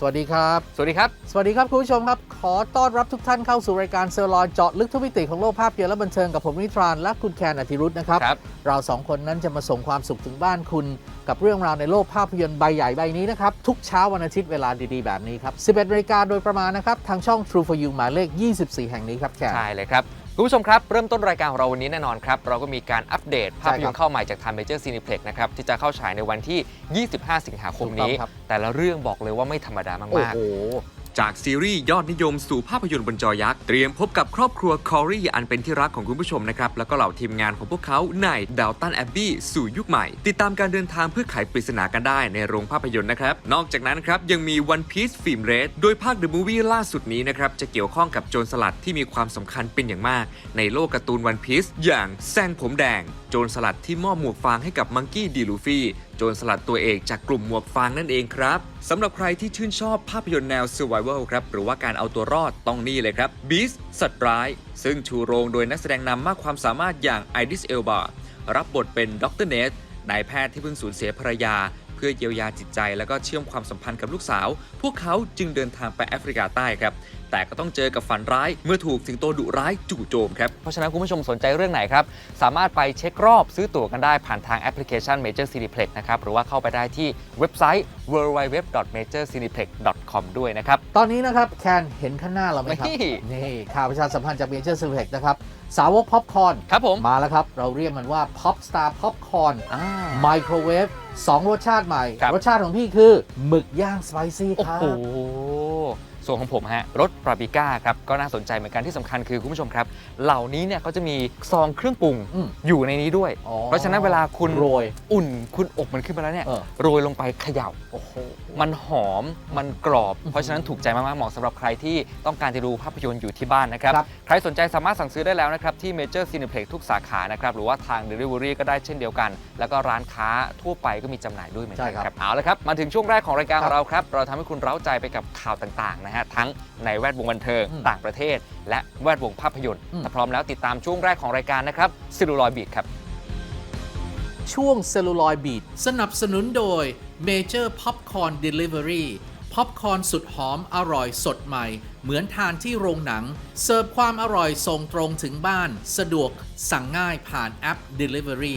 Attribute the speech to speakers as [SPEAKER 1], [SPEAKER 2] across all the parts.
[SPEAKER 1] สวัสดีครับ
[SPEAKER 2] สวัสดีครับ
[SPEAKER 1] สวัสดีครับคุณผู้ชมครับ ขอต้อนรับทุกท่านเข้าสู่รายการเซอร์ลอยเจาะลึกทุกมิติของโลกภาพยนตร์และบันเทิงกับผมนิทรานและคุณแคนอธิรุธนะครับ
[SPEAKER 2] ครับ
[SPEAKER 1] เราสองคนนั้นจะมาส่งความสุขถึงบ้านคุณ กับเรื่องราวในโลกภาพยนตร์ใบใหญ่ใบนี้นะครับ ทุกเช้าวันอาทิตย์เวลาดีๆ แบบนี้ครับ 11นาฬิกาโดยประมาณนะครับ ทางช่อง True for You หมายเลข 24 แห่งนี้ครับแคน
[SPEAKER 2] ใช่เลยครับ คุณผู้ชมครับ เริ่มต้นรายการของเราวันนี้แน่นอนครับ เราก็มีการอัปเดตภาพยนตร์เข้าใหม่จากทางเมเจอร์ซีนิเพล็กนะครับ ที่จะเข้าฉายในวันที่ 25 สิงหาคมนี้
[SPEAKER 1] ถูกต้องครับ
[SPEAKER 2] แต่ละเรื่องบอกเลยว่าไม่ธรรมดา
[SPEAKER 1] โอ้
[SPEAKER 2] มาก
[SPEAKER 1] โห
[SPEAKER 3] จากซีรีส์ยอดนิยมสู่ภาพยนตร์บนจอยักษ์ เตรียมพบกับครอบครัวคอรี่อันเป็นที่รักของคุณผู้ชมนะครับ แล้วก็เหล่าทีมงานของพวกเขาในดาวตันแอบบี้สู่ยุคใหม่ ติดตามการเดินทางเพื่อไขปริศนากันได้ในโรงภาพยนตร์นะครับ นอกจากนั้นครับยังมี One Piece ฟิล์มเรดโดยภาค The Movie ล่าสุดนี้นะครับจะเกี่ยวข้องกับโจรสลัดที่มีความสำคัญเป็นอย่างมาก ในโลกการ์ตูน One Piece อย่างแซงผมแดงโจรสลัดที่มอบหมวกฟางให้กับมังกี้ดีลูฟี่โจรสลัดตัวเอกจากกลุ่มหมวกฟางนั่นเองครับสำหรับใครที่ชื่นชอบภาพยนตร์แนว Survival ครับ หรือว่าการเอาตัวรอดต้องนี่เลยครับ Beast สัตว์ร้าย ซึ่งชูโรงโดยนักแสดงนำมากความสามารถอย่างไอดิสเอลบารับบทเป็นด็อกเตอร์เนทนายแพทย์ที่เพิ่งสูญเสียภรรยา เพื่อเยียวยาจิตใจ แล้วก็เชื่อมความสัมพันธ์กับลูกสาว พวกเขาจึงเดินทางไปแอฟริกาใต้ครับ แต่ก็ต้องเจอกับฝันร้าย เมื่อถูกสิงโตดุร้ายจู่โจมครับ
[SPEAKER 2] ๆเพราะฉะนั้นคุณผู้ชมสนใจเรื่องไหนครับ สามารถไปเช็ครอบซื้อตั๋วกันได้ผ่านทางแอปพลิเคชัน Major Cineplex นะครับ หรือว่าเข้าไปได้ที่เว็บไซต์ www.majorcineplex.com ด้วยนะครับ
[SPEAKER 1] ตอนนี้นะครับแคนเห็นข้างหน้าเราไหมครับ
[SPEAKER 2] นี่
[SPEAKER 1] นี่ข่าวประชาสัมพันธ์จากเมเจอร์ซิลเ e กนะครับ สาวกพ็อปคอร์น
[SPEAKER 2] ครับผม
[SPEAKER 1] มาแล้วครับ เราเรียกมันว่า Pop Star Popcorn
[SPEAKER 2] อ่า
[SPEAKER 1] ไมโครเวฟสองรสชาติใหม่
[SPEAKER 2] ครับ
[SPEAKER 1] รสชาติของพี่คือหมึกย่างสไปซี่
[SPEAKER 2] โอ้
[SPEAKER 1] ครับ
[SPEAKER 2] โห ส่วนของผมฮะรสปราบิก้าครับก็น่าสนใจเหมือนกันที่สำคัญคือคุณผู้ชมครับ เหล่านี้เนี่ยเขาจะมีซองเครื่องปรุง
[SPEAKER 1] อืม
[SPEAKER 2] อยู่ในนี้ด้วย
[SPEAKER 1] อ๋อ
[SPEAKER 2] เพราะฉะนั้นเวลาคุณ
[SPEAKER 1] โรย
[SPEAKER 2] อุ่นคุณอบมันขึ้นมาแล้วเนี่ย
[SPEAKER 1] เออ
[SPEAKER 2] โรยลงไปเขย่า
[SPEAKER 1] โอ้โห
[SPEAKER 2] มันหอม มันกรอบ เพราะฉะนั้นถูกใจมาก ๆ เหมาะสำหรับใครที่ต้องการจะดูภาพยนตร์อยู่ที่บ้านนะครับ
[SPEAKER 1] ครับ
[SPEAKER 2] ใครสนใจสามารถสั่งซื้อได้แล้วนะครับ ที่ Major Cineplex ทุกสาขานะครับ หรือว่าทาง Delivery ก็ได้เช่นเดียวกัน แล้วก็ร้านค้าทั่วไปก็มีจำหน่ายด้วยเหมือนกัน
[SPEAKER 1] ใช่ครับ
[SPEAKER 2] ครับ เอาละครับ มาถึงช่วงแรกของรายการ
[SPEAKER 1] ค
[SPEAKER 2] ข
[SPEAKER 1] รับ
[SPEAKER 2] องเราครับ เราทำให้คุณเร้าใจไปกับข่าวต่าง ๆ นะฮะทั้งในแวดวงบันเทิง
[SPEAKER 1] อืม
[SPEAKER 2] ต่างประเทศ และแวดวงภาพยนตร์
[SPEAKER 1] อืม
[SPEAKER 2] ถ้าพร้อมแล้วติดตามช่วงแรกของรายการนะครับซิลูลอยบีดครับ
[SPEAKER 1] ช่วงเซลลูลอยบีดสนับสนุนโดย Major Popcorn Delivery พ็อปคอร์นสุดหอมอร่อยสดใหม่ เหมือนทานที่โรงหนัง เสิร์ฟความอร่อยส่งตรงถึงบ้าน สะดวกสั่งง่ายผ่านแอป Delivery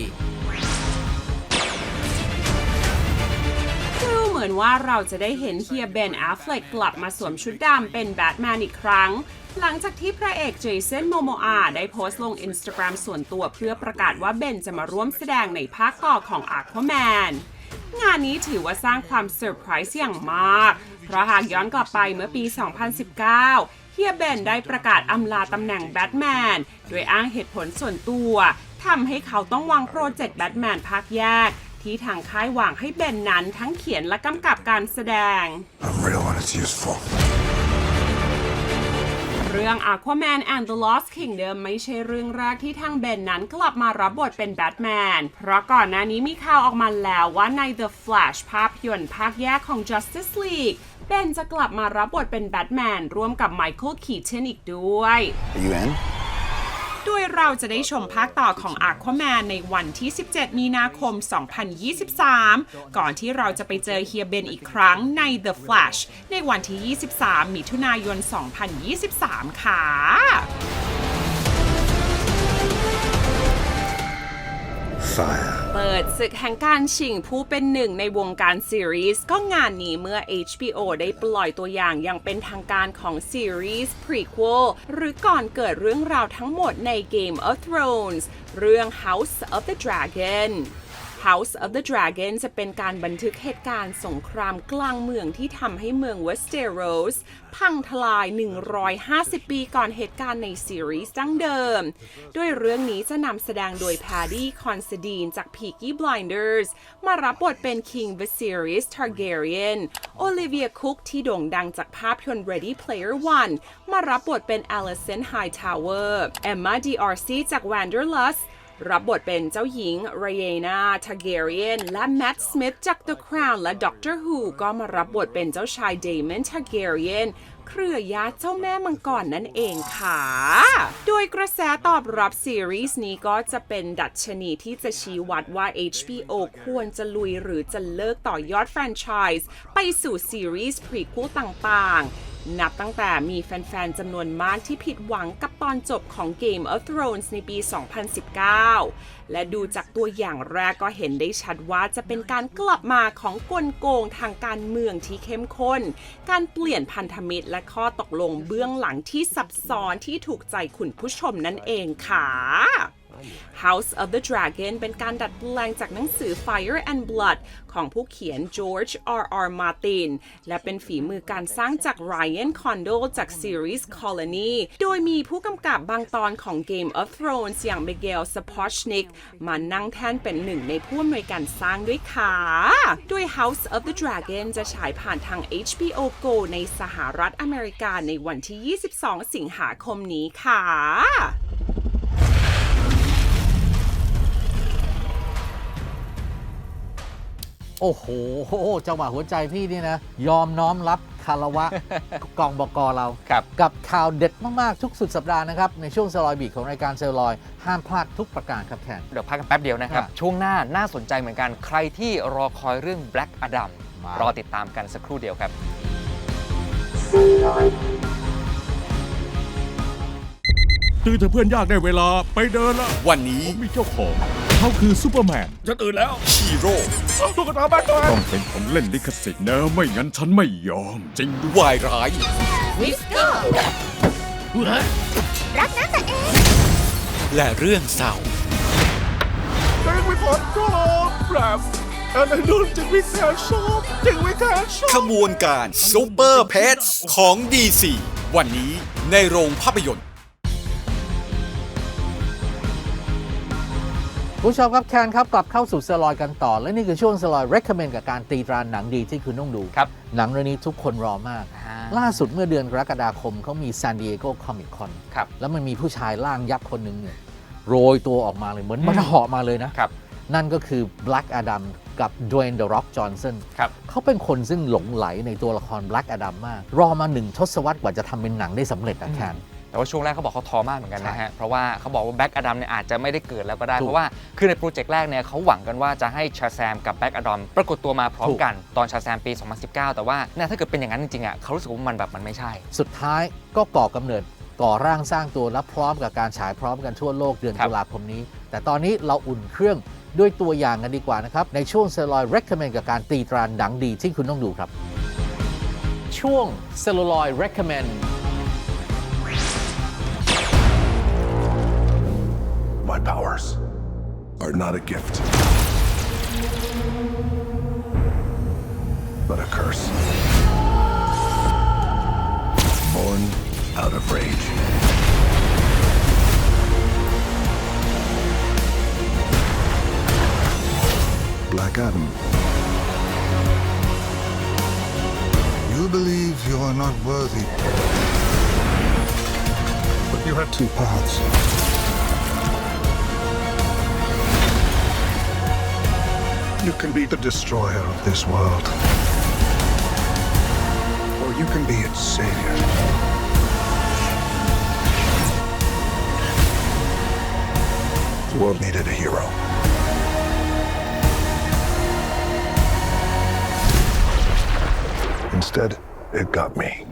[SPEAKER 4] มือนว่าเราจะได้เห็นเฮียเบนแอฟเฟลกกลับมาสวมชุดดำเป็นแบทแมนอีกครั้ง หลังจากที่พระเอกเจสันโมโมอาได้โพสต์ลงอินสตาแกรมส่วนตัวเพื่อประกาศว่าเบนจะมาร่วมแสดงในภาคต่อของ Aquaman งานนี้ถือว่าสร้างความเซอร์ไพรส์อย่างมาก เพราะหากย้อนกลับไปเมื่อปี 2019 เฮียเบนได้ประกาศอำลาตำแหน่งแบทแมนโดยอ้างเหตุผลส่วนตัวทำให้เขาต้องวางโปรเจกต์แบทแมนภาคแยก ที่ทางค่ายวางให้เบนนั้นทั้งเขียนและกำกับการแสดง
[SPEAKER 5] I'm real and it's useful.
[SPEAKER 4] เรื่อง Aquaman and the Lost Kingdom ไม่ใช่เรื่องแรกที่ทางเบนนั้นกลับมารับบทเป็นแบทแมน เพราะก่อนหน้านี้มีข่าวออกมาแล้วว่าใน The Flash ภาพยนตร์ภาคแยกของ Justice League เบนจะกลับมารับบทเป็นแบทแมนร่วมกับไมเคิลคีเทนอีกด้วย
[SPEAKER 5] Are you in?
[SPEAKER 4] ด้วยเราจะได้ชมภาคต่อของ Aquaman ในวันที่ 17 มีนาคม 2023 ก่อนที่เราจะไปเจอเฮียเบนอีกครั้งใน The Flash ในวันที่ 23 มิถุนายน 2023 ค่ะ
[SPEAKER 5] Fire.
[SPEAKER 4] เปิดศึกแห่งการชิงผู้เป็นหนึ่งในวงการซีรีส์ก็งานนี้เมื่อ HBO ได้ปล่อยตัวอย่างอย่างเป็นทางการของซีรีส์ Prequel หรือก่อนเกิดเรื่องราวทั้งหมดใน Game of Thrones เรื่อง House of the Dragon House of the Dragon จะเป็นการบันทึกเหตุการณ์สงครามกลางเมืองที่ทำให้เมืองเวสเทโรสพังทลาย 150 ปีก่อนเหตุการณ์ในซีรีส์ดั้งเดิม ด้วยเรื่องนี้จะนำแสดงโดย p a ดี้คอนสดีนจาก Peaky Blinders มารับบทเป็น King Viserys Targaryen อลิเวียคุกที่โด่งดังจากภาพยนตร์ Ready Player One มารับบทเป็น Alison Hightower Emma D'Arcy จาก Wanderlust รับบทเป็นเจ้าหญิง r a y n a Targaryen และ Matt Smith จาก The Crown และ Doctor Who ก็มารับบทเป็นเจ้าชาย Daemon Targaryen เครือญาติเจ้าแม่มังกรนั่นเองค่ะ โดยกระแสตอบรับซีรีส์นี้ก็จะเป็นดัชนีที่จะชี้วัดว่า HBO ควรจะลุยหรือจะเลิกต่อยอดแฟรนไชส์ไปสู่ซีรีส์พรีคูลต่างๆ นับตั้งแต่มีแฟน ๆ จำนวนมากที่ผิดหวังกับตอนจบของ Game of Thrones ในปี 2019 และดูจากตัวอย่างแรกก็เห็นได้ชัดว่าจะเป็นการกลับมาของกลโกงทางการเมืองที่เข้มข้น การเปลี่ยนพันธมิตรและข้อตกลงเบื้องหลังที่ซับซ้อนที่ถูกใจคุณผู้ชมนั่นเองค่ะ House of the Dragon เป็นการดัดแปลงจากหนังสือ Fire and Blood ของผู้เขียน George R. R. Martin และเป็นฝีมือการสร้างจาก Ryan Condal จากซีรีส์ Colony โดยมีผู้กำกับบางตอนของ Game of Thrones อย่าง Miguel Sapochnik มานั่งแท่นเป็นหนึ่งในผู้อำนวยการสร้างด้วยค่ะโดย House of the Dragon จะฉายผ่านทาง HBO Go ในสหรัฐอเมริกาในวันที่ 22 สิงหาคมนี้ค่ะ
[SPEAKER 1] โอ้โหจังหวะหัวใจพี่นี่นะ ยอมน้อมรับคารวะกองบกเรา
[SPEAKER 2] ครับ
[SPEAKER 1] กับข่าวเด็ดมาก ๆ ทุกสุดสัปดาห์นะครับ ในช่วงเซลอยบีของรายการเซลลอย ห้ามพลาดทุกประการครับแคน
[SPEAKER 2] เดี๋ยวพักกันแป๊บเดียวนะครับ
[SPEAKER 1] อะ
[SPEAKER 2] ช่วงหน้าน่าสนใจเหมือนกันใครที่รอคอยเรื่อง Black Adam
[SPEAKER 1] มาร
[SPEAKER 2] อติดตามกันสักครู่เดียวครับ
[SPEAKER 6] ตื่นเถอะเพื่อนยากได้เวลาไปเดินละ
[SPEAKER 7] วันนี้
[SPEAKER 6] ผมมีเจ้าของเขาคือซูเปอร์แมน
[SPEAKER 7] ฉันตื่นแล้วฮีโร่
[SPEAKER 6] ตุ๊กตาแบทแมนต้องเป็นของเล่นลิขสิทธิ์นะไม่งั้นฉันไม่ยอม จริงด้วย
[SPEAKER 7] วายร้ายและเรื่องเศร้า
[SPEAKER 6] เด็กไม่ขอโทษครับอันนั้นดูจึงไม่แค่ชอบจึงไม่แค่ชอบ
[SPEAKER 7] ขบวนการซูเปอร์เพสของ DC วันนี้ในโรงภาพยนตร์
[SPEAKER 1] ผู้ชมครับแคนครับกลับเข้าสู่เซลลอยกันต่อ และนี่คือช่วงเซลลอย recommend กับการตีตราหนังดีที่คุณต้องดู
[SPEAKER 2] ครับ
[SPEAKER 1] หนังเรื่องนี้ทุกคนรอมาก
[SPEAKER 2] อ่า
[SPEAKER 1] ล่าสุดเมื่อเดือนกรกฎาคมเขามี San Diego Comic Con
[SPEAKER 2] ครับ
[SPEAKER 1] แล้วมันมีผู้ชายร่างยักษ์คนหนึ่งเนี่ยโรยตัวออกมาเลยเหมือนมันเหาะมาเลยนะ
[SPEAKER 2] ครับ
[SPEAKER 1] นั่นก็คือ Black Adam กับ Dwayne The Rock Johnson
[SPEAKER 2] ครับ
[SPEAKER 1] เขาเป็นคนซึ่งหลงไหลในตัวละคร Black Adam มาก รอมาหนึ่งทศวรรษกว่าจะทำเป็นหนังได้สำเร็จอะแคน
[SPEAKER 2] แต่ว่าช่วงแรกเขาบอกเขาท้อมากเหมือนกันนะฮะ เพราะว่าเขาบอกว่าแบ็กอดัมเนี่ยอาจจะไม่ได้เกิดแล้วก็ได้
[SPEAKER 1] ถูก
[SPEAKER 2] เพราะว่าคือในโปรเจกต์แรกเนี่ยเขาหวังกันว่าจะให้ชาแซมกับแบ็กอดัมปรากฏตัวมาพร้อม
[SPEAKER 1] ถูก
[SPEAKER 2] กันตอนชาแซมปี 2019 แต่ว่าเนี่ยถ้าเกิดเป็นอย่างนั้นจริงๆอะเขารู้สึกว่ามันแบบมันไม่ใช่
[SPEAKER 1] สุดท้ายก็ก่อกำเนิดก่อร่างสร้างตัวและพร้อมกับการฉายพร้อมกันทั่วโลกเดือน
[SPEAKER 2] ครับ
[SPEAKER 1] ตุลาคมนี้ แต่ตอนนี้เราอุ่นเครื่องด้วยตัวอย่างกันดีกว่านะครับ ในช่วงเซลลอย recommend กับการตีตราหนังดีที่คุณต้องดูครับ ช่วงเซลลอย recommend
[SPEAKER 5] My powers are not a gift, but a curse. Born out of rage. Black Adam. You believe you are not worthy. But you have two paths. You can be the destroyer of this world. Or you can be its savior. The world needed a hero. Instead, it got me.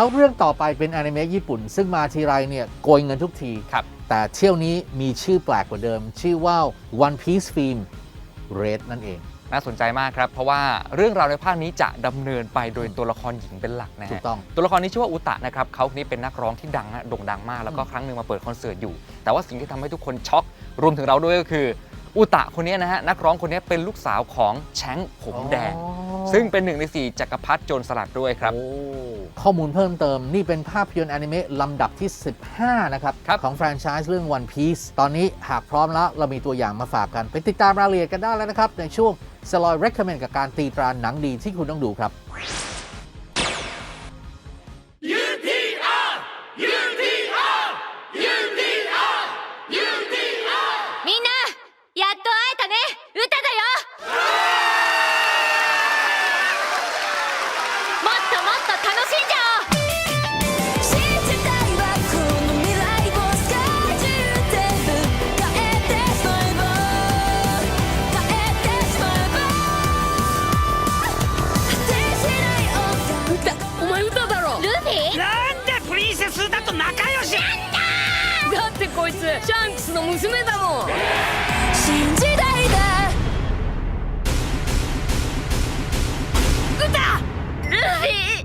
[SPEAKER 1] แล้วเรื่องต่อไปเป็นอนิเมะญี่ปุ่น ซึ่งมาทีไรเนี่ยโกยเงินทุกที
[SPEAKER 2] ครับ
[SPEAKER 1] แต่เที่ยวนี้มีชื่อแปลกกว่าเดิม ชื่อว่า One Piece Film Red นั่นเอง
[SPEAKER 2] น่าสนใจมากครับ เพราะว่าเรื่องราวในภาคนี้จะดำเนินไปโดยตัวละครหญิงเป็นหลักนะ
[SPEAKER 1] ถู
[SPEAKER 2] ฮะ
[SPEAKER 1] กต้อง
[SPEAKER 2] ตัวละครนี้ชื่อว่าอุตะนะครับเขาคนนี้เป็นนักร้องที่ดังนะโด่งดังมาก แล้วก็ครั้งหนึ่งมาเปิดคอนเสิร์ตอยู่ แต่ว่าสิ่งที่ทำให้ทุกคนช็อกรวมถึงเราด้วยก็คือ อุตะคนนี้นะฮะนักร้องคนนี้เป็นลูกสาวของแชงค์ผมแดง
[SPEAKER 1] อ๋อ
[SPEAKER 2] ซึ่งเป็นหนึ่งในสี่จักรพรรดิโจรสลัดด้วยครับ
[SPEAKER 1] โอ้ข้อมูลเพิ่มเติมนี่เป็นภาพยนตร์อนิเมะลำดับที่ 15 นะครับ
[SPEAKER 2] ครับ
[SPEAKER 1] ของแฟรนไชส์เรื่อง One Piece ตอนนี้หากพร้อมแล้ว เรามีตัวอย่างมาฝากกัน ไปติดตามรายละเอียดกันได้แล้วนะครับ ในช่วง s l o y Recommend กับการตีตราหนังดีที่คุณต้องดูครับ
[SPEAKER 8] 通だと仲良し。だってこいつシャンクスの娘だもん。新時代だ。歌ルフィ！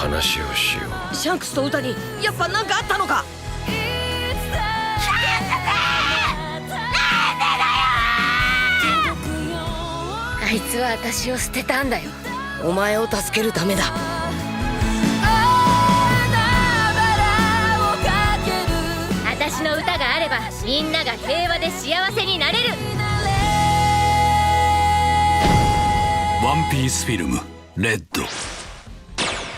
[SPEAKER 9] 話をしよう。
[SPEAKER 8] シャンクスと歌にやっぱ何かあったのか？あいつは私を捨てたんだよ。お前を助けるためだ。私の歌があればみんなが平和で幸せになれる
[SPEAKER 9] ワンピースフィルムレッド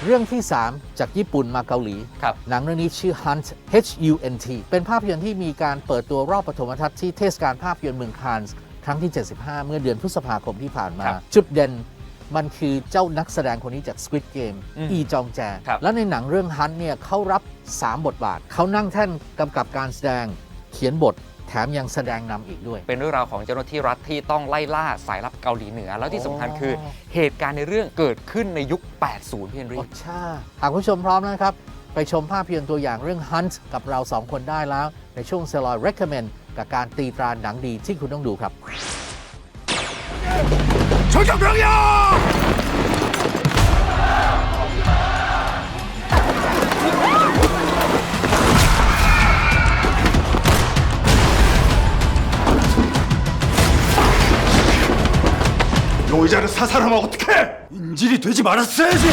[SPEAKER 1] เรื่องที่ 3 จากญี่ปุ่นมาเกาหลี
[SPEAKER 2] ครับ
[SPEAKER 1] หนังเรื่องนี้ชื่อ Hunt H U N T เป็นภาพยนตร์ที่มีการเปิดตัวรอบปฐมทัศน์ที่เทศกาลภาพยนตร์เมืองคานส์ครั้งที่ 75 เมื่อเดือนพฤษภาคมที่ผ่านมา
[SPEAKER 2] ครับ
[SPEAKER 1] จุดเด่นมันคือเจ้านักแสดงคนนี้จาก Squid Game
[SPEAKER 2] อืม
[SPEAKER 1] อีจองแจ
[SPEAKER 2] ครับ
[SPEAKER 1] และในหนังเรื่อง Hunt เนี่ยเขารับ 3 บทบาท เขานั่งแท่นกำกับการแสดงเขียนบท แถมยังแสดงนำอีกด้วย
[SPEAKER 2] เป็นเรื่องราวของเจ้าหน้าที่รัฐที่ต้องไล่ล่าสายลับเกาหลีเหนือ แล้วที่สำคัญคือ เหตุการณ์ในเรื่องเกิดขึ้นในยุค 80พี่เนรี
[SPEAKER 1] โอ้ชาหากคุณผู้ชมพร้อมนะครับ ไปชมภาพยนตร์ตัวอย่างเรื่อง Hunt กับเราสองคนได้แล้ว ในช่วง c e l l o i Recommend กับการตีตราหนังดีที่คุณต้องดูครับ
[SPEAKER 6] ชนกับเรื่องยา 용의자를 사살하면 어떡해! 인질이 되지 말았어야죠!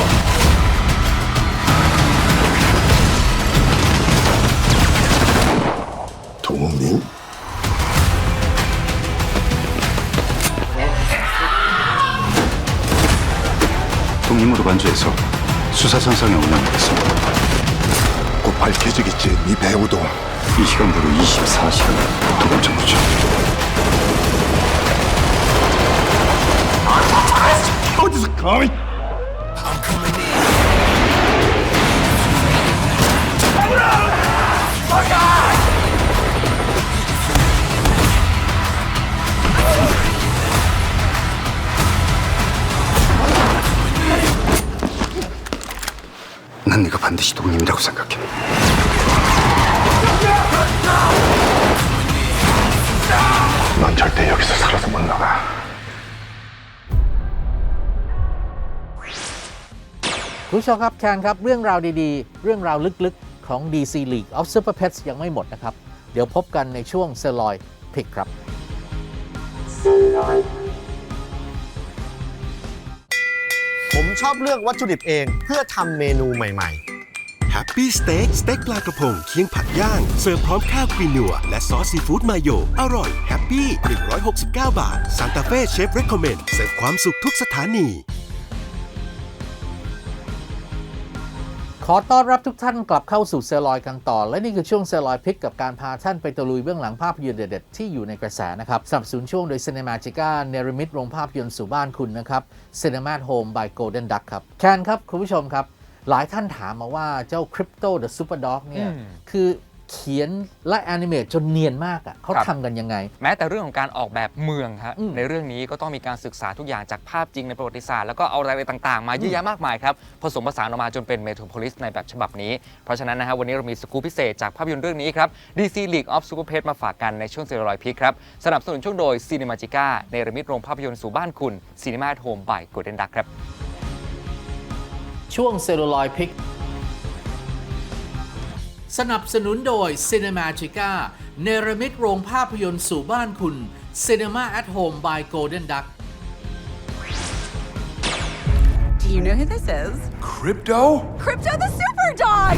[SPEAKER 6] 동민?
[SPEAKER 5] 독립으로 간주해서 수사선상에 올라가겠습니다. 곧 밝혀지겠지, 네 배우도. 이 시간부로 24시간 도감 청 구죠. 어디서 감히! 난 네가 반드시 독립이라고 생각해. 넌 절대 여기서 살아서 못 나가.
[SPEAKER 1] คุณผู้ชมครับแคนครับ เรื่องราวดีๆ เรื่องราวลึกๆ ของ DC League of Super Pets ยังไม่หมดนะครับ เดี๋ยวพบกันในช่วง c e l l o y Pick ครับ
[SPEAKER 10] ผมชอบเลือกวัตถุดิบเองเพื่อทำเมนูใหม่
[SPEAKER 11] แฮปปี้สเต็กสเต็กปลากระพงเคียงผักย่าง เสิร์ฟพร้อมข้าวควีนัว และซอสซีฟู้ดมาโย อร่อยแฮปปี้ 169 บาทซานตาเฟ่เชฟเรคคอมเมนต์เสิร์ฟความสุขทุกสถานี
[SPEAKER 1] ขอต้อนรับทุกท่านกลับเข้าสู่เซลลอยกันต่อ และนี่คือช่วงเซลลอยพิกกับการพาท่านไปตะลุยเบื้องหลังภาพยนตร์เด็ดๆที่อยู่ในกระแสนะครับสนับสนุนช่วงโดย Cinemagica เนรมิตโรงภาพยนตร์สู่บ้านคุณนะครับ Cinema at Home by Golden Duck ครับแคนครับ คุณผู้ชมครับ หลายท่านถามมาว่าเจ้า Crypto the Super Dog เนี่ย
[SPEAKER 2] อืม
[SPEAKER 1] คือ เขียนและแอนิเมตจนเนียนมากอะ่ะเขา
[SPEAKER 2] ครับ
[SPEAKER 1] ทำกันยังไง
[SPEAKER 2] แม้แต่เรื่องของการออกแบบเมืองครับ
[SPEAKER 1] อืม
[SPEAKER 2] ในเรื่องนี้ก็ต้องมีการศึกษาทุกอย่างจากภาพจริงในประวัติศาสตร์แล้วก็เอารายละเอียดต่าง ๆ มาเยอะแยะมากมายครับ ผสมผสานออกมาจนเป็นเมโทรโพลิสในแบบฉบับนี้ เพราะฉะนั้นนะฮะวันนี้เรามีสกู๊ปพิเศษจากภาพยนตร์เรื่องนี้ครับ DC League of Super Pets มาฝากกันในช่วงเซรอยพิกครับสนับสนุนช่วงโดย Cinemagica ในระมิตโรงภาพยนตร์สู่บ้านคุณ Cinema at Home by Golden Duck ครับ
[SPEAKER 1] ช่วงเซลลูลอยพิก สนับสนุนโดย Cinemagica เนรมิตโรงภาพยนตร์สู่บ้านคุณ Cinema at Home by Golden Duck
[SPEAKER 8] Do you know who this is?
[SPEAKER 6] Crypto?
[SPEAKER 8] Crypto the Super Dog!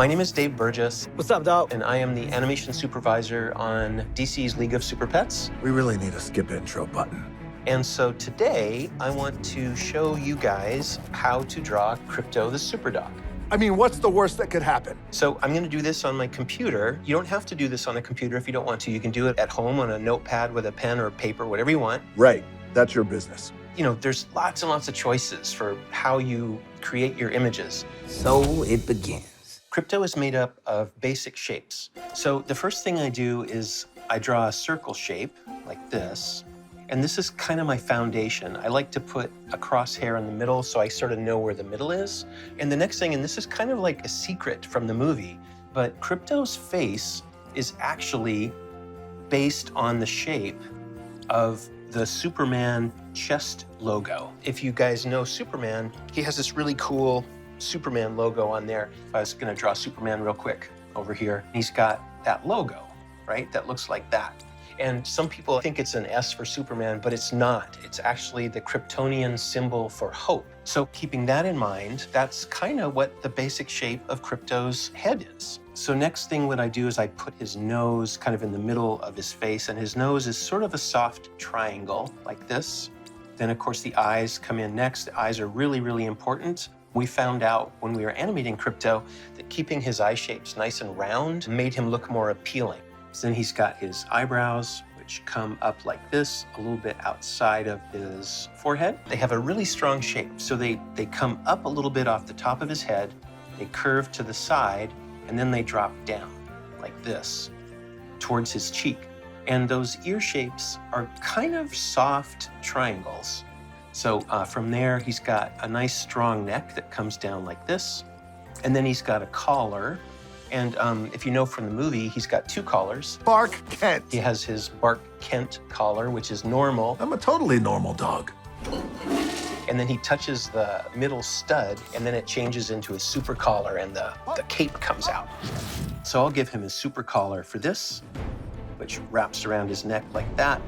[SPEAKER 9] My name is Dave Burgess,
[SPEAKER 10] What's up, dog?
[SPEAKER 9] and I am the animation supervisor on DC's League of Super Pets.
[SPEAKER 5] We really need a skip intro button.
[SPEAKER 9] And so today, I want to show you guys how to draw Crypto the Super Dog.
[SPEAKER 6] I mean, what's the worst that could happen?
[SPEAKER 9] So I'm going to do this on my computer. You don't have to do this on a computer if you don't want to. You can do it at home on a notepad with a pen or paper, whatever you want.
[SPEAKER 6] Right. That's your business.
[SPEAKER 9] you know, there's lots and lots of choices for how you create your images.
[SPEAKER 12] So it begins.
[SPEAKER 9] Crypto is made up of basic shapes. So the first thing I do is I draw a circle shape like this. And this is kind of my foundation. I like to put a crosshair in the middle so I sort of know where the middle is. And the next thing, and this is kind of like a secret from the movie, but Crypto's face is actually based on the shape of the Superman chest logo. If you guys know Superman, he has this really cool Superman logo on there. If I was going to draw Superman real quick over here, he's got that logo, right? That looks like that. And some people think it's an S for Superman, but it's not. It's actually the Kryptonian symbol for hope. So, keeping that in mind, that's kind of what the basic shape of Crypto's head is. So, next thing what I do is I put his nose kind of in the middle of his face, and his nose is sort of a soft triangle like this. Then, of course, the eyes come in next. The eyes are really, really important. We found out when we were animating Crypto that keeping his eye shapes nice and round made him look more appealing. Then he's got his eyebrows, which come up like this, a little bit outside of his forehead. They have a really strong shape. So they, they come up a little bit off the top of his head, they curve to the side, and then they drop down like this towards his cheek. And those ear shapes are kind of soft triangles. So uh, from there, he's got a nice strong neck that comes down like this. And then he's got a collar. And um, if you know from the movie, he's got two collars.
[SPEAKER 6] Bark Kent.
[SPEAKER 9] He has his Bark Kent collar, which is normal.
[SPEAKER 6] I'm a totally normal dog.
[SPEAKER 9] And then he touches the middle stud, and then it changes into his super collar, and the, the cape comes out. So I'll give him his super collar for this, which wraps around his neck like that.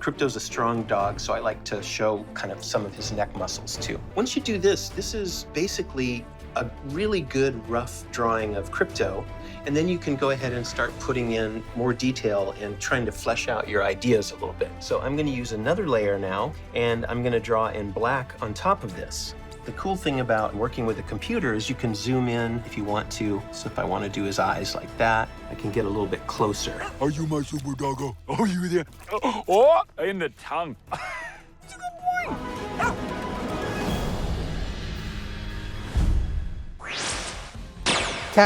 [SPEAKER 9] Crypto's a strong dog, so I like to show kind of some of his neck muscles too. Once you do this, this is basically a really good rough drawing of Crypto, and then you can go ahead and start putting in more detail and trying to flesh out your ideas a little bit. So I'm going to use another layer now, and I'm going to draw in black on top of this. The cool thing about working with a computer is you can zoom in if you want to. So if I want to do his eyes like that, I can get a little bit closer.
[SPEAKER 6] Are you my super doggo? Are you there? Oh, in the tongue.
[SPEAKER 1] แค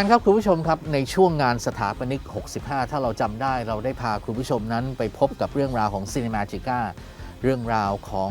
[SPEAKER 1] นครับคุณผู้ชมครับในช่วงงานสถาปนิก 65 ถ้าเราจำได้เราได้พาคุณผู้ชมนั้นไปพบกับเรื่องราวของ Cinemagica เรื่องราวของ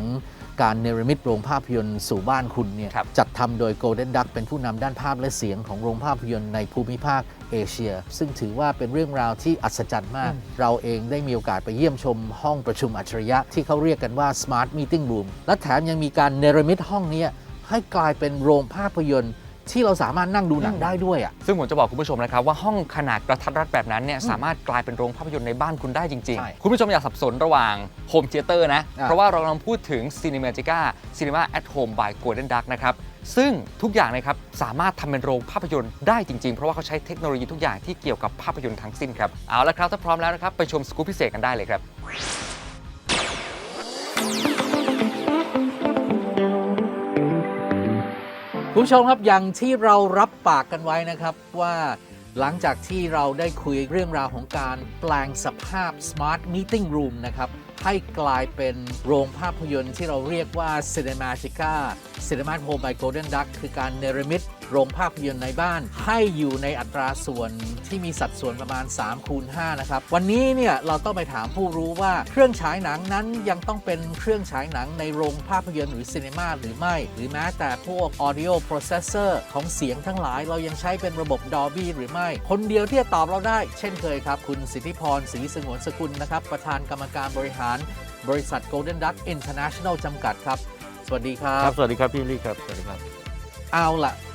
[SPEAKER 1] การเนรมิตโรงภาพยนตร์สู่บ้านคุณเนี่ย
[SPEAKER 2] ครับ
[SPEAKER 1] จัดทำโดย Golden Duck เป็นผู้นำด้านภาพและเสียงของโรงภาพยนตร์ในภูมิภาคเอเชีย ซึ่งถือว่าเป็นเรื่องราวที่อัศจรรย์มาก เราเองได้มีโอกาสไปเยี่ยมชมห้องประชุมอัจฉริยะที่เขาเรียกกันว่า Smart Meeting Room และแถมยังมีการเนรมิตห้องเนี้ให้กลายเป็นโรงภาพยนตร์ ที่เราสามารถนั่งดูหนังได้ด้วยอะ
[SPEAKER 2] ซึ่งผมจะบอกคุณผู้ชมนะครับว่าห้องขนาดกระทัดรัดแบบนั้นเนี่ยสามารถกลายเป็นโรงภาพยนตร์ในบ้านคุณได้จริง
[SPEAKER 1] ใช่
[SPEAKER 2] ๆ คุณผู้ชมอย่าสับสนระหว่างโฮมเทเตอร์นะ
[SPEAKER 1] อะ
[SPEAKER 2] เพราะว่าเรากำลังพูดถึง Cinemagica Cinema at Home by Golden Duck นะครับซึ่งทุกอย่างนะครับสามารถทำเป็นโรงภาพยนตร์ได้จริง ๆ เพราะว่าเขาใช้เทคโนโลยีทุกอย่างที่เกี่ยวกับภาพยนตร์ทั้งสิ้นครับเอาละครับถ้าพร้อมแล้วนะครับไปชมสกู๊ปพิเศษกันได้เลยครับ
[SPEAKER 1] คุณผู้ชมครับอย่างที่เรารับปากกันไว้นะครับว่าหลังจากที่เราได้คุยเรื่องราวของการแปลงสภาพ Smart Meeting Room นะครับ ให้กลายเป็นโรงภาพยนตร์ที่เราเรียกว่า Cinematica Cinema Home by Golden Duck คือการเนรมิต โรงภาพยนตร์ในบ้าน ให้อยู่ในอัตราส่วนที่มีสัดส่วนประมาณ3คูณ5นะครับ วันนี้เนี่ยเราต้องไปถามผู้รู้ว่าเครื่องฉายหนังนั้นยังต้องเป็นเครื่องฉายหนังในโรงภาพยนตร์หรือซีนีมาหรือไม่ หรือแม้แต่พวก audio processor ของเสียงทั้งหลาย เรายังใช้เป็นระบบ Dolby หรือไม่ คนเดียวที่จะตอบเราได้ เช่นเคยครับ คุณสิทธิพรศรีสงวนสกุลนะครับ ประธานกรรมการบริหาร บริษัท Golden Duck International จำกัดครับ สวัสดีครับ
[SPEAKER 13] ครับ สวัสดีครับ พี่ลี่ครับ สวัสดีครับ
[SPEAKER 1] เอาล่ะ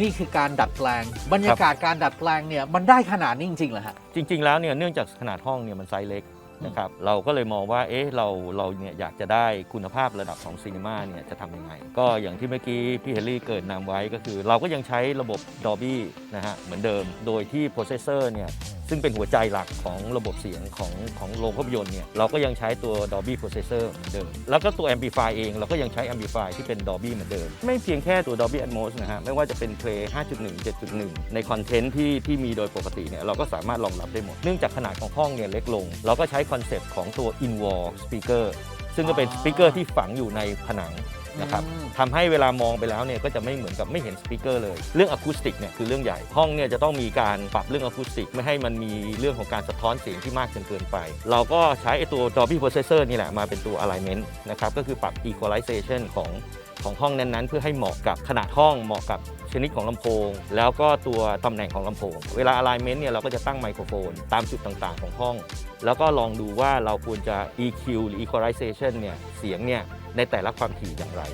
[SPEAKER 1] นี่คือการดัดแปลง บรรยากาศการดัดแปลงเนี่ยมันได้ขนาดนี้จริงๆเหรอฮะ
[SPEAKER 13] จริง ๆ แล้วเนี่ยเนื่องจากขนาดห้องเนี่ยมันไซส์เล็กนะครับเราก็เลยมองว่าเอ๊ะเราเราเนี่ยอยากจะได้คุณภาพระดับของซีนีมาเนี่ยจะทำยังไง ก็อย่างที่เมื่อกี้พี่เฮนรี่เกิดนำไว้ก็คือ เราก็ยังใช้ระบบ Dolby นะฮะเหมือนเดิม โดยที่โปรเซสเซอร์เนี่ย ซึ่งเป็นหัวใจหลักของระบบเสียงของของโรงภาพยนตร์เนี่ยเราก็ยังใช้ตัว Dolby Processor เหมือนเดิม แล้วก็ตัว Amplify เองเราก็ยังใช้ Amplify ที่เป็น Dolby เหมือนเดิม ไม่เพียงแค่ตัว Dolby Atmos นะฮะ ไม่ว่าจะเป็น Play 5.1 7.1 ในคอนเทนต์ที่ที่มีโดยปกติเนี่ยเราก็สามารถรองรับได้หมด เนื่องจากขนาดของห้องเนี่ยเล็กลง เราก็ใช้คอนเซปต์ของตัว in-wall speaker ซึ่งก็เป็นสปีกเกอร์ที่ฝังอยู่ในผนัง นะครับ
[SPEAKER 2] อืม
[SPEAKER 13] ทำให้เวลามองไปแล้วเนี่ยก็จะไม่เหมือนกับไม่เห็นสปีกเกอร์เลย เรื่องอะคูสติกเนี่ยคือเรื่องใหญ่ ห้องเนี่ยจะต้องมีการปรับเรื่องอะคูสติก ไม่ให้มันมีเรื่องของการสะท้อนเสียงที่มากจนเกินไป เราก็ใช้ไอ้ตัว Dolby Processor นี่แหละมาเป็นตัว alignment นะครับก็คือปรับ equalization ของของห้องนั้นๆ เพื่อให้เหมาะกับขนาดห้องเหมาะกับชนิดของลำโพง แล้วก็ตัวตำแหน่งของลำโพง เวลา alignment เนี่ยเราก็จะตั้งไมโครโฟน ตามจุดต่างๆของห้อง แล้วก็ลองดูว่าเราควรจะ EQ หรือ equalization เนี่ยเสียงเนี่ย ในแต่ละความถี่อย่างไร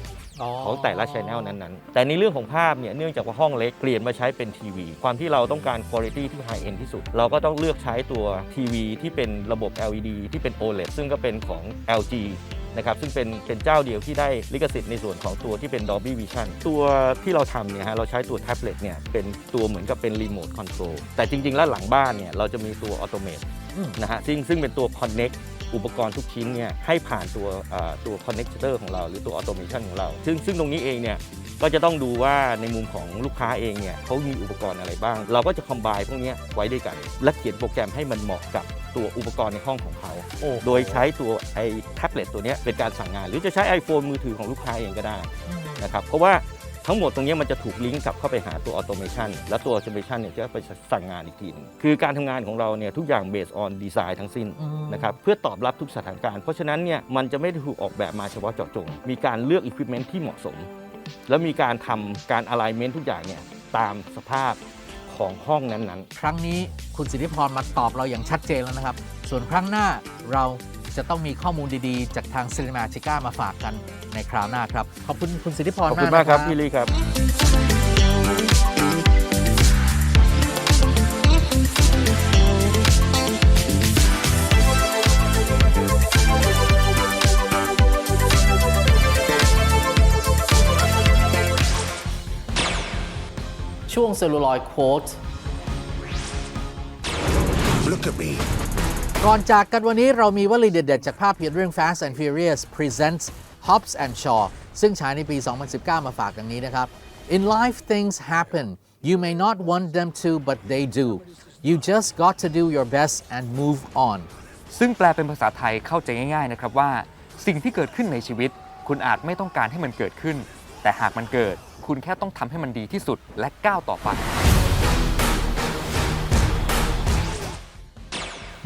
[SPEAKER 13] ของแต่ละช anel นั้นๆ แต่ในเรื่องของภาพเนี่ยเนื่องจากว่าห้องเล็กเปลี่ยนมาใช้เป็นทีวี ความที่เราต้องการ quality ที่ high end ที่สุด เราก็ต้องเลือกใช้ตัวทีวีที่เป็นระบบ LED ที่เป็น OLED ซึ่งก็เป็นของ LG นะครับซึ่งเป็นเป็นเจ้าเดียวที่ได้ลิขสิทธิ์ในส่วนของตัวที่เป็น Dolby Vision ตัวที่เราทำเนี่ยฮะเราใช้ตัวแท็บเล็ตเนี่ยเป็นตัวเหมือนกับเป็นรีโมทคอนโทรลแต่จริง ๆ แล้วหลังบ้านเนี่ยเราจะมีตัวออโตเมต
[SPEAKER 2] อืม
[SPEAKER 13] นะฮะซึ่งซึ่งเป็นตัว Connect อุปกรณ์ทุกชิ้นเนี่ยให้ผ่านตัวเอ่อตัว connector ของเราหรือตัว automation ของเรา ซึ่งซึ่งตรงนี้เองเนี่ยก็จะต้องดูว่าในมุมของลูกค้าเองเนี่ยเขามีอุปกรณ์อะไรบ้าง เราก็จะคอมไบพวกเนี้ยไว้ด้วยกัน และเขียนโปรแกรมให้มันเหมาะกับตัวอุปกรณ์ในห้องของเขา โดยใช้ตัวไอ้แท็บเล็ตตัวเนี้ยเป็นการสั่งงาน หรือจะใช้ iPhone มือถือของลูกค้าเองก็ได้นะครับเพราะว่า ทั้งหมดตรงเนี้ยมันจะถูกลิงก์กลับเข้าไปหาตัวออโตเมชันและตัวออโตเมชันเนี่ยจะไปสั่งงานอีกทีหนึงคือการทำงานของเราเนี่ยทุกอย่างเบสออนดีไซน์ทั้งสิ้น
[SPEAKER 2] อืม
[SPEAKER 13] นะครับเพื่อตอบรับทุกสถานการณ์ เพราะฉะนั้นเนี่ยมันจะไม่ได้ถูกออกแบบมาเฉพาะเจาะจง มีการเลือกอุปกรณ์ที่เหมาะสม แล้วมีการทำการ alignment ทุกอย่างเนี่ยตามสภาพของห้องนั้นๆ
[SPEAKER 1] ครั้งนี้คุณสิทธิพรมาตอบเราอย่างชัดเจนแล้วนะครับ ส่วนครั้งหน้าเราจะต้องมีข้อมูลดีๆ จากทาง Cinematica มาฝากกัน ในคราวหน้าครับ ขอบคุณคุณสิทธิพร
[SPEAKER 13] ขอบคุณ
[SPEAKER 1] มาก
[SPEAKER 13] มากครับ
[SPEAKER 1] นะ
[SPEAKER 13] พี่ลีครับ
[SPEAKER 1] ช่วง Celluloid Quote
[SPEAKER 5] Look at me.
[SPEAKER 1] ก่อนจากกันวันนี้เรามีวลีเด็ดๆจากภาพยนตร์เรื่อง Fast and Furious Presents Hobbs and Shaw ซึ่งฉายในปี 2019 มาฝากดังนี้นะครับ In life things happen you may not want them to but they do you just got to do your best and move on
[SPEAKER 2] ซึ่งแปลเป็นภาษาไทยเข้าใจง่ายๆนะครับว่า สิ่งที่เกิดขึ้นในชีวิต คุณอาจไม่ต้องการให้มันเกิดขึ้น แต่หากมันเกิด คุณแค่ต้องทำให้มันดีที่สุดและก้าวต่อไป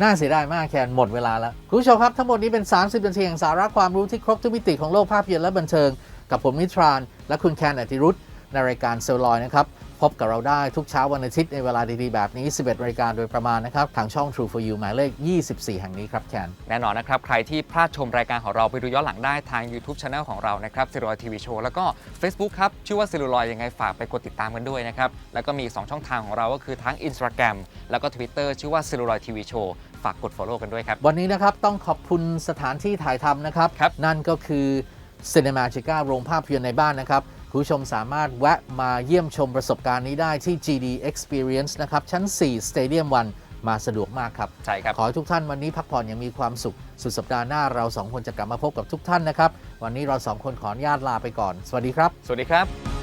[SPEAKER 1] น่าเสียดายมากแคนหมดเวลาแล้ว คุณผู้ชมครับ ทั้งหมดนี้เป็น 30นาทีแห่งสาระความรู้ที่ครบทุกมิติของโลกภาพยนตร์และบันเทิง กับผมนิทราน และคุณแคนอติรุธในรายการเซลลอยนะครับ พบกับเราได้ทุกเช้าวันอาทิตย์ในเวลาดีๆ แบบนี้ 11นาฬิกาโดยประมาณนะครับ ทางช่อง True for You หมายเลข 24 แห่งนี้ครับแคน
[SPEAKER 2] แน่นอนนะครับ ใครที่พลาดชมรายการของเราไปดูย้อนหลังได้ทาง YouTube Channel ของเรานะครับ c e l l u l o i d TV Show แล้วก็ Facebook ครับ ชื่อว่า c e l l u l o i d ยังไงฝากไปกดติดตามกันด้วยนะครับ แล้วก็มี 2 ช่องทางของเราก็คือทั้ง Instagram แล้วก็ Twitter ชื่อว่า c e l l u l o i d TV Show ฝากกด Follow กันด้วยครับ
[SPEAKER 1] วันนี้นะครับต้องขอบคุณสถานที่ถ่ายทำนะครับนั่นก็คือ Cinematica โรงภาพยนตร์ในบ้านนะครับคุณ ผู้ชมสามารถแวะมาเยี่ยมชมประสบการณ์นี้ได้ที่ GD Experience นะครับ ชั้น 4 Stadium 1 มาสะดวกมากครับ
[SPEAKER 2] ใช่ครับ
[SPEAKER 1] ขอให้ทุกท่านวันนี้พักผ่อนอย่างมีความสุข สุดสัปดาห์หน้าเราสองคนจะกลับมาพบกับทุกท่านนะครับ วันนี้เราสองคนขออนุญาตลาไปก่อน สวัสดีครับ
[SPEAKER 2] สวัสดีครับ